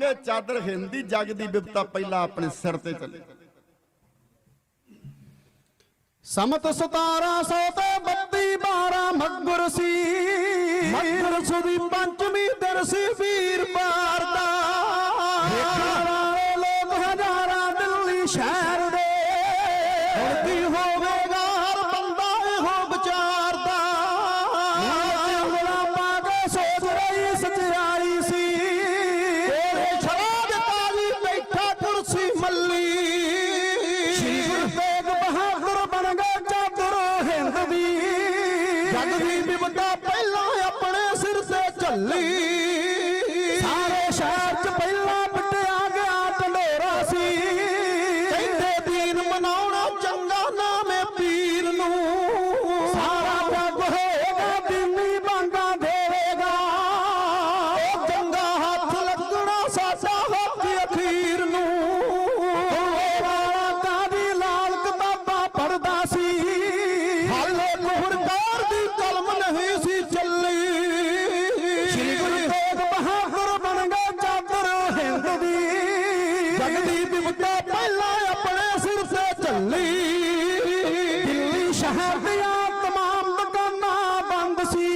ਗਏ ਚਾਦਰ ਹਿੰਦੀ ਜਗ ਦੀ ਬਿਪਤਾ ਪਹਿਲਾਂ ਆਪਣੇ ਸਿਰ ਤੇ ਚੱਲੀ। ਸਮਤ 1700 ਤੇ 32 12 ਮੱਗਰ ਸੀ। ਮੱਗਰ ਸੁਦੀ ਪੰਚਮੀ ਦਰ ਸੀ ਵੀਰ ਪਾਰ ਦਾ। ਵੇਖਣ ਵਾਲੇ ਲੋਕ ਹਜ਼ਾਰਾਂ ਦਿੱਲੀ ਸ਼ਹਿਰ ਜਗ ਦੀ ਬਿਪਤਾ ਪਹਿਲਾਂ ਆਪਣੇ ਸਿਰ ਤੇ ਝੱਲੀ। ਸਾਰੇ ਸ਼ਹਿਰ ਚ ਪਹਿਲਾਂ ਪਿੱਟਿਆ ਗਿਆ ਢੰਡੋਰਾ ਸੀ। ਕਹਿੰਦੇ ਦੀਨ ਮਨਾਉਣਾ ਤੇ ਚੱਲੀ ਦਿੱਲੀ ਸ਼ਹਿਰ ਦੀਆਂ ਤਮਾਮ ਦੁਕਾਨਾਂ ਬੰਦ ਸੀ।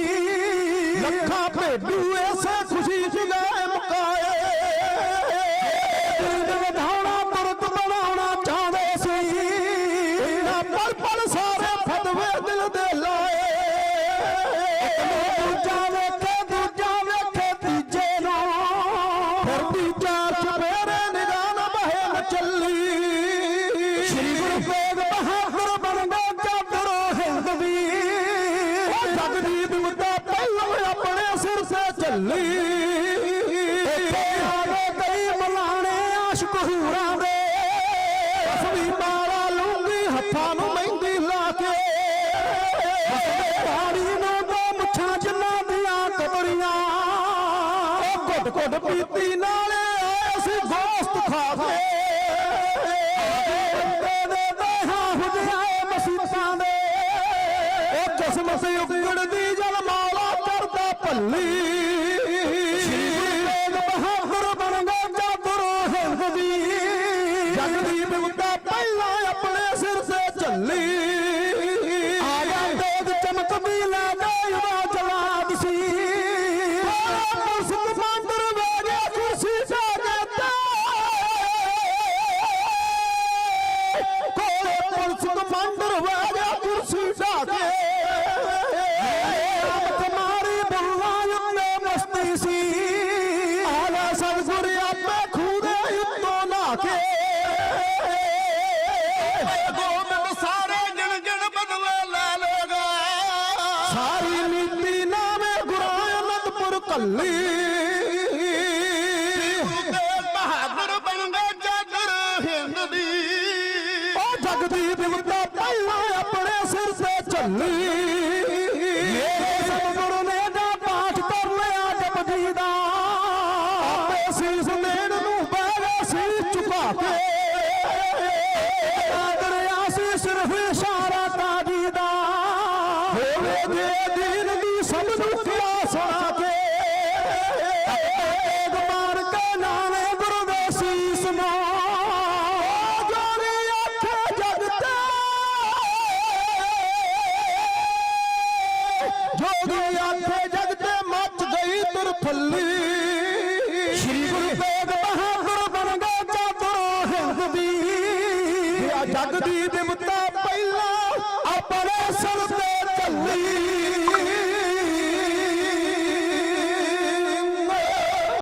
ਲੱਖਾਂ ਭੇਡੂ ਐਸੇ ਖੁਸ਼ੀ ਚ ਗਏ ਮੁਕਾਏ। ਦਿਨ ਵਧਾਉਣਾ ਤੁਰਤ ਬਣਾਉਣਾ ਚਾਹੁੰਦੇ ਸੀ। ਇਹਨਾਂ ਪਲ ਪਲ ਤੇ ਇੱਥੇ ਆ ਕਈ ਮਲਾਣੇ ਆਸ਼ਕ ਹੂਰਾਂ ਦੇ। ਅਸਲੀ ਮਾਰਾ ਲੂੰਗੀ, ਹੱਥਾਂ ਨੂੰ ਮਹਿੰਦੀ ਲਾ ਕੇ। ਪਾਣੀ ਨੂੰ ਦੋ ਮੁੱਛਾਂ ਜਿੰਨਾਂ ਦੀਆਂ ਕਬਰੀਆਂ। ਉਹ ਘੁੱਟ ਘੁੱਟ ਪੀਤੀ ਨਾਲੇ ਆਏ ਸੀ ਗੋਸ਼ਤ ਖਾ ਕੇ ਬੰਦੇ ਦੇ ਦੇਹਾਂ ਦੇ। ਉਹ ਕਿਸਮ ਸੇ ਉਗੜਦੀ ਜਲ ਮਾਲਾ ਕਰਦਾ ਭੱਲੀ। ਗੁਰੂ ਤੇਗ ਬਹਾਦਰ ਬਣ ਗਏ ਚਾਦਰ ਹਿੰਦ ਦੀ। ਉਹ ਜਗ ਦੀ ਬਿਪਤਾ ਪਹਿਲਾਂ ਆਪਣੇ ਸਿਰ ਤੇ ਝੱਲੀ। ਮੇਰੇ ਸਤਿਗੁਰੂ ਨੇ ਦਾ ਪਾਠ ਕਰ ਲਿਆ ਜਪਜੀ ਦਾ। ਆਪੇ ਸੀਸ ਨੂੰ ਬਹਿ ਸੀ ਝੁਕਾ ਕੇ। ਸਿਰਫ ਇਸ਼ਾਰਾ ਤਾਜੀ ਦਾ। ਹੋਵੇ ਦੀਨ ਦੀ ਸਭ ਨੂੰ ਕਿਆ ਸੁਣਾ ਕੇ। ਜੋਗੀ ਆਖੇ ਜਗ ਤੇ ਮੱਚ ਗਈ ਤੁਰਫੱਲੀ ਸ਼੍ਰੀ ਗੁਰੂ ਤੇਗ ਬਹਾਦਰ ਬਣ ਗਿਆ ਚਾਦਰ ਹਿੰਦ ਦੀ। ਜਗ ਦੀ ਪਹਿਲਾਂ